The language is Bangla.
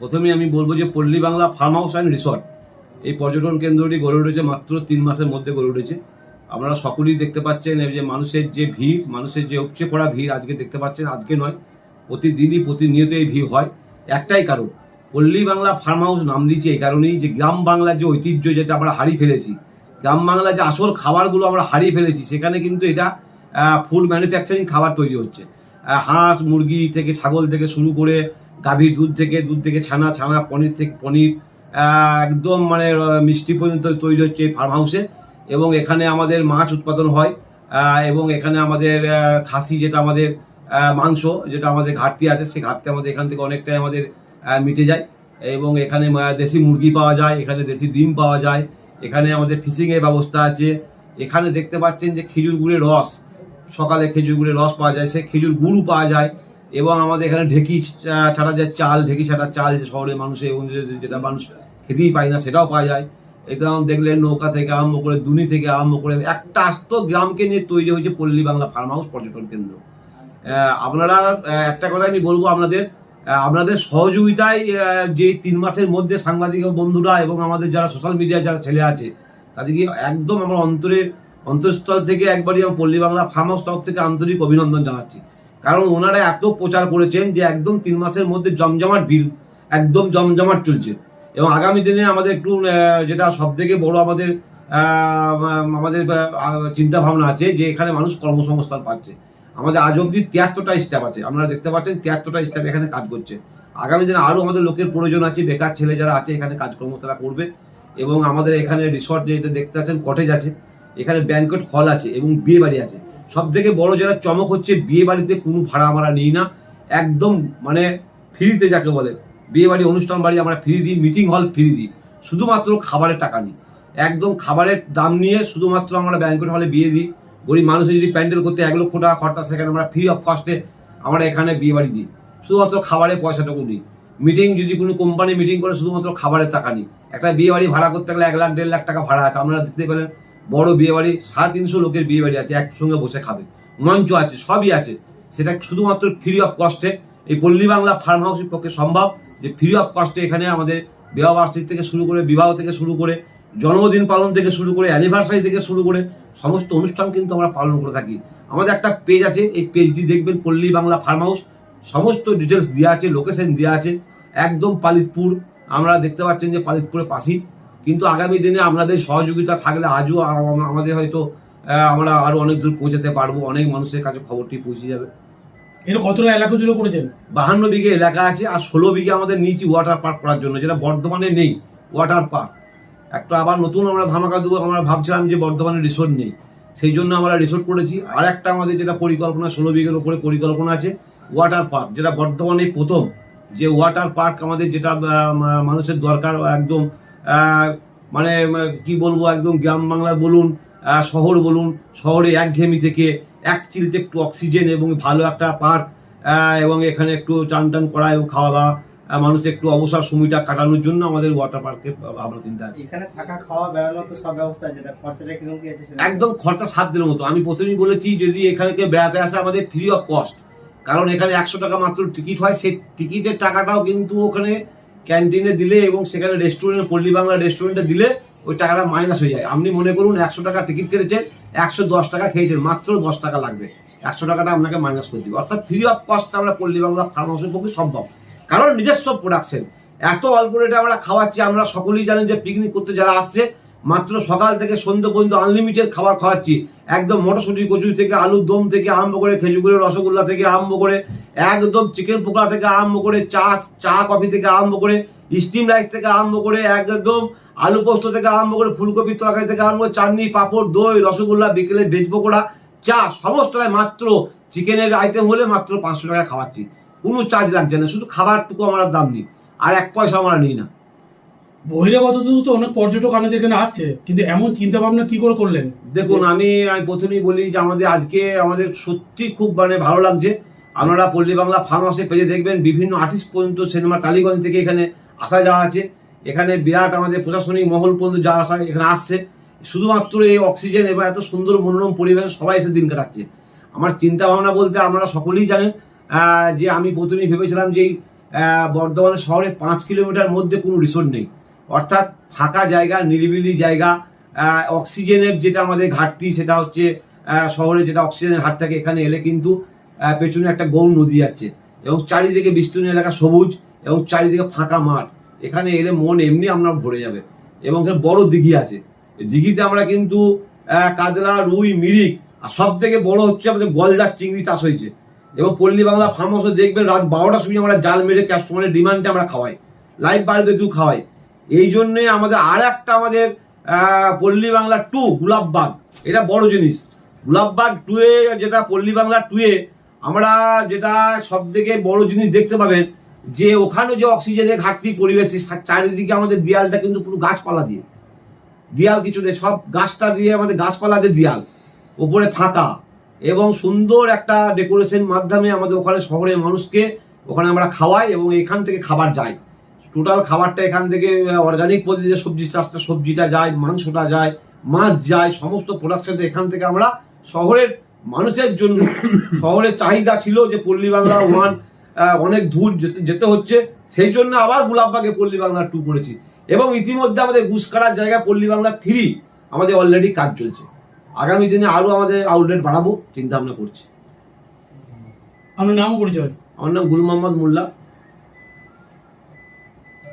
প্রথমে আমি বলব যে Palli Bangla farm house and resort, এই পর্যটন কেন্দ্রটি গড়ে উঠেছে মাত্র তিন মাসের মধ্যে গড়ে উঠেছে। আপনারা সকলেই দেখতে পাচ্ছেন এই যে মানুষের যে ভিড়, মানুষের যে উপচে পড়া ভিড় আজকে দেখতে পাচ্ছেন, আজকে নয়, প্রতিদিনই প্রতিনিয়ত এই ভিড় হয়। একটাই কারণ, পল্লী বাংলা ফার্ম হাউস নাম দিয়েছে এই কারণেই যে গ্রাম বাংলার যে ঐতিহ্য যেটা আমরা হারিয়ে ফেলেছি। গ্রাম বাংলার যে আসল খাবারগুলো আমরা হারিয়ে ফেলেছি, সেখানে কিন্তু এটা ফুড ম্যানুফ্যাকচারিং খাবার তৈরি হচ্ছে। হাঁস, মুরগি থেকে ছাগল থেকে শুরু করে গাভীর দুধ থেকে দুধ থেকে ছানা ছানা, পনির থেকে পনির একদম মানে মিষ্টি পর্যন্ত তৈরি হচ্ছে এই ফার্ম হাউসে এবং এখানে আমাদের মাছ উৎপাদন হয় এবং এখানে আমাদের খাসি যেটা আমাদের মাংস, যেটা আমাদের ঘাটতি আছে, সেই ঘাটতি আমাদের এখান থেকে অনেকটাই আমাদের মিটে যায়। এবং এখানে দেশি মুরগি পাওয়া যায়, এখানে দেশি ডিম পাওয়া যায়, এখানে আমাদের ফিশিংয়ের ব্যবস্থা আছে। এখানে দেখতে পাচ্ছেন যে খেজুর গুড়ের রস, সকালে খেজুর গুড়ের রস পাওয়া যায়, সেই খেজুর গুড়ও পাওয়া যায়। এবং আমাদের এখানে ঢেকি ছাড়া যায় চাল, ঢেকি ছাড়া চাল যে শহরের মানুষে এবং যেটা মানুষ খেতেই পায় না, সেটাও পাওয়া যায়। একদম দেখলেন নৌকা থেকে আরম্ভ করে দুনি থেকে আরম্ভ করে একটা আস্ত গ্রামকে নিয়ে তৈরি হয়েছে পল্লী বাংলা ফার্ম হাউস পর্যটন কেন্দ্র। আপনারা একটা কথা আমি বলব আপনাদের। আপনাদের সহযোগিতায় যে তিন মাসের মধ্যে সাংবাদিক বন্ধুরা এবং আমাদের যারা সোশ্যাল মিডিয়া যারা ছেলে আছে, তাদেরকে একদম আমার অন্তরের, অন্তঃস্থল থেকে একবারই আমার পল্লী বাংলা ফার্ম হাউস তরফ থেকে আন্তরিক অভিনন্দন জানাচ্ছি। কারণ ওনারা এত প্রচার করেছেন যে একদম তিন মাসের মধ্যে জমজমাট ভিড়, একদম জমজমাট চলছে। এবং আগামী দিনে আমাদের একটু যেটা সব থেকে বড় আমাদের আমাদের চিন্তা ভাবনা আছে যে এখানে মানুষ কর্মসংস্থান পাচ্ছে। আমাদের আজ অব্দি তিয়াত্তরটা স্টাফ আছে। আপনারা দেখতে পাচ্ছেন তিয়াত্তরটা স্টাফ এখানে কাজ করছে। আগামী দিনে আরও আমাদের লোকের প্রয়োজন আছে, বেকার ছেলে যারা আছে, এখানে কাজকর্ম তারা করবে। এবং আমাদের এখানে রিসর্ট যেটা দেখতে পাচ্ছেন কটেজ আছে। এখানে ব্যাংকট হল আছে এবং বিয়ে বাড়ি আছে। সব থেকে বড় যেটা চমক হচ্ছে বিয়ে বাড়িতে কোনো ভাড়া আমরা নিই না। একদম মানে ফ্রিতে যাকে বলে। বিয়ে বাড়ি অনুষ্ঠান বাড়ি আমরা ফ্রি দিই মিটিং হল ফ্রি দিই। শুধুমাত্র খাবারের টাকা নিই। একদম খাবারের দাম নিয়ে শুধুমাত্র আমরা ব্যাংকট হলে বিয়ে দিই। গরিব মানুষের যদি প্যান্ডেল করতে এক লক্ষ টাকা খরচা, সেখানে আমরা ফ্রি অফ কস্টে আমরা এখানে বিয়ে বাড়ি দিই। শুধুমাত্র খাবারের পয়সাটুকু নিই। মিটিং যদি কোনো কোম্পানি মিটিং করে, শুধুমাত্র খাবারের টাকা নিই। একটা বিয়ে বাড়ি ভাড়া করতে গেলে এক লাখ, দেড় লাখ টাকা ভাড়া আছে। আপনারা দেখতে পেলেন। বড় বিয়ে বাড়ি সাড়ে তিনশো লোকের বিয়ে বাড়ি আছে, একসঙ্গে বসে খাবে। মঞ্চ আছে, সবই আছে। সেটা শুধুমাত্র ফ্রি অফ কস্টে এই পল্লী বাংলা ফার্ম হাউসের পক্ষে সম্ভব যে ফ্রি অফ কস্টে এখানে আমাদের বিবাহ বার্ষিক থেকে শুরু করে, বিবাহ থেকে শুরু করে, জন্মদিন পালন থেকে শুরু করে অ্যানিভার্সারি থেকে শুরু করে, সমস্ত অনুষ্ঠান কিন্তু আমরা পালন করে থাকি। আমাদের একটা পেজ আছে, এই পেজটি দেখবেন, পল্লী বাংলা ফার্ম হাউস সমস্ত ডিটেলস দেওয়া আছে লোকেশন দেওয়া আছে। একদম পালিতপুর, আমরা দেখতে পাচ্ছেন যে পালিতপুরের পাশেই। কিন্তু আগামী দিনে আপনাদের সহযোগিতা থাকলে আজও আমাদের হয়তো আমরা আরও অনেক দূর পৌঁছাতে পারব অনেক মানুষের কাছে খবরটি পৌঁছে যাবে। এর কতটা এলাকা জুড়ে করেছেন? বাহান্ন বিঘে এলাকা আছে আর ষোলো বিঘে আমাদের নিয়েছি ওয়াটার পার্ক করার জন্য যেটা বর্ধমানে নেই ওয়াটার পার্ক একটা আবার নতুন আমরা ধামাকা দেবো আমরা ভাবছিলাম যে বর্ধমানে রিসোর্ট নেই। সেই জন্য আমরা রিসোর্ট করেছি। আর একটা আমাদের যেটা পরিকল্পনা ষোলো বিঘের উপরে পরিকল্পনা আছে ওয়াটার পার্ক যেটা বর্ধমানে প্রথম। যে ওয়াটার পার্ক আমাদের যেটা মানুষের দরকার একদম মানে আহ, কি বলব একদম গ্রাম বাংলা বলুন শহর বলুন শহরে একঘেয়েমি থেকে এক চিলতে একটু অক্সিজেন এবং ভালো একটা পার্ক এবং এখানে একটু চান টান করা এবং খাওয়া দাওয়া মানুষ একটু অবসর সময়টা কাটানোর জন্য আমাদের ওয়াটার পার্কে ভাবনা চিন্তা আছে। এখানে থাকা খাওয়া বেড়ানো তো সব ব্যবস্থা আছে খরচাটা কীরকম কি আছে একদম খরচা সাত দিনের মতো। আমি প্রথমেই বলেছি যদি এখানে কেউ বেড়াতে আসে আমাদের ফ্রি অফ কস্ট কারণ এখানে একশো টাকা মাত্র টিকিট হয় সেই টিকিটের টাকাটাও কিন্তু ওখানে ক্যান্টিনে দিলে এবং সেখানে রেস্টুরেন্ট পল্লী বাংলা রেস্টুরেন্টে দিলে ওই টাকাটা মাইনাস হয়ে যায়। আপনি মনে করুন একশো টাকা টিকিট কেটেছেন, একশো দশ টাকা খেয়েছেন, মাত্র দশ টাকা লাগবে। একশো টাকাটা আপনাকে মাইনাস করে দিবে। অর্থাৎ ফ্রি অফ কস্ট আমরা পল্লী বাংলা ফার্ম পক্ষে সম্ভব। কারণ নিজস্ব প্রোডাকশন এত অল্প রেটে আমরা খাওয়াচ্ছি, আমরা সকলেই জানেন যে পিকনিক করতে যারা আসছে মাত্র সকাল থেকে সন্ধ্যে পর্যন্ত আনলিমিটেড খাবার খাওয়াচ্ছি। একদম মটরশুঁটি কচু থেকে আলুর দম থেকে আরম্ভ করে খেজুরের রসগোল্লা থেকে আরম্ভ করে, একদম চিকেন পকোড়া থেকে আরম্ভ করে, চা চা কফি থেকে আরম্ভ করে স্টিম রাইস থেকে আরম্ভ করে, একদম আলু পোস্ত থেকে আরম্ভ করে ফুলকপির তরকারি থেকে আরম্ভ করে, চাটনি, পাঁপড়, দই, রসগোল্লা, বিকেলে ভেজ পকোড়া, চা, সমস্তটাই মাত্র চিকেনের আইটেম হলে মাত্র পাঁচশো টাকা খাওয়াচ্ছি। কোনো চার্জ লাগছে না, শুধু খাবারটুকু আমার দাম নিই। আর এক পয়সা আমরা নিই না। বহিরাগত তো অনেক পর্যটক আমাদের এখানে আসছে, কিন্তু এমন চিন্তা ভাবনা কি করে করলেন? দেখুন, আমি প্রথমেই বলি যে আমাদের আজকে আমাদের সত্যি খুব মানে ভালো লাগছে। আপনারা পল্লী বাংলা ফার্ম হাউসে পেজে দেখবেন, বিভিন্ন আর্টিস্ট পর্যন্ত সিনেমা টালিগঞ্জ থেকে এখানে আসা যাওয়া আছে। এখানে বিরাট আমাদের প্রশাসনিক মহল পর্যন্ত যাওয়া আসা এখানে আসছে। শুধুমাত্র এই অক্সিজেন এবং এত সুন্দর মনোরম পরিবেশে সবাই এসে দিন কাটাচ্ছে। আমার চিন্তা ভাবনা বলতে আপনারা সকলেই জানেন যে আমি প্রথমেই ভেবেছিলাম যে এই বর্ধমান শহরে পাঁচ কিলোমিটার মধ্যে কোনো রিসোর্ট নেই। অর্থাৎ ফাঁকা জায়গা, নিরিবিলি জায়গা অক্সিজেনের যেটা আমাদের ঘাটতি, সেটা হচ্ছে শহরে যেটা অক্সিজেনের ঘাট থাকে, এখানে এলে কিন্তু পেছনে একটা গৌর নদী আছে। এবং চারিদিকে বিস্তীর্ণ এলাকা সবুজ এবং চারিদিকে ফাঁকা মাঠ। এখানে এলে মন এমনি আমরা ভরে যাবে। এবং এখানে বড় দিঘি আছে। দিঘিতে আমরা কিন্তু কাতলা, রুই, মিরিক, আর সব থেকে বড় হচ্ছে আমাদের গলদার চিংড়ি চাষ হয়েছে। এবং পল্লী বাংলা ফার্ম হাউসে দেখবেন রাত বারোটার সময় আমরা জাল মেরে কাস্টমারের ডিমান্ডে আমরা খাওয়াই। লাইভ বারবেকিউ খাওয়াই। এই জন্যে আমাদের আর একটা আমাদের পল্লী বাংলা টু গুলাববাগ এটা বড় জিনিস। গুলাববাগ টুয়ে যেটা পল্লী বাংলা টুয়ে আমরা যেটা সব থেকে বড় জিনিস দেখতে পাবেন, যে ওখানে যে অক্সিজেনের ঘাটতি পরিবেশ চারিদিকে আমাদের দেয়ালটা কিন্তু পুরো গাছপালা দিয়ে। দেয়াল কিছু নেই, সব গাছটা দিয়ে আমাদের গাছপালা দিয়ে দেয়াল, ওপরে ফাঁকা। এবং সুন্দর একটা ডেকোরেশন মাধ্যমে আমাদের ওখানে শহরের মানুষকে ওখানে আমরা খাওয়াই এবং এখান থেকে খাবার যায় টোটাল খাবারটা এখান থেকে অর্গানিক পদ্ধতিতে সবজি চাষটা সবজিটা যায় মাংসটা যায় মাছ যায় সমস্ত প্রোডাকশনটা এখান থেকে আমরা শহরের মানুষের জন্য শহরের চাহিদা ছিল যে পল্লী বাংলা ওয়ান অনেক দূর যেতে- হচ্ছে। সেই জন্য আবার গুলাববাগে পল্লী বাংলা টু করেছি। এবং ইতিমধ্যে আমাদের গুসকারার জায়গায় পল্লী বাংলা থ্রি আমাদের অলরেডি কাজ চলছে। আগামী দিনে আরও আমাদের আউটলেট বাড়াবো চিন্তা ভাবনা করছি। আপনার নাম পরিচয়? আমার নাম গুল মোহাম্মদ মোল্লা।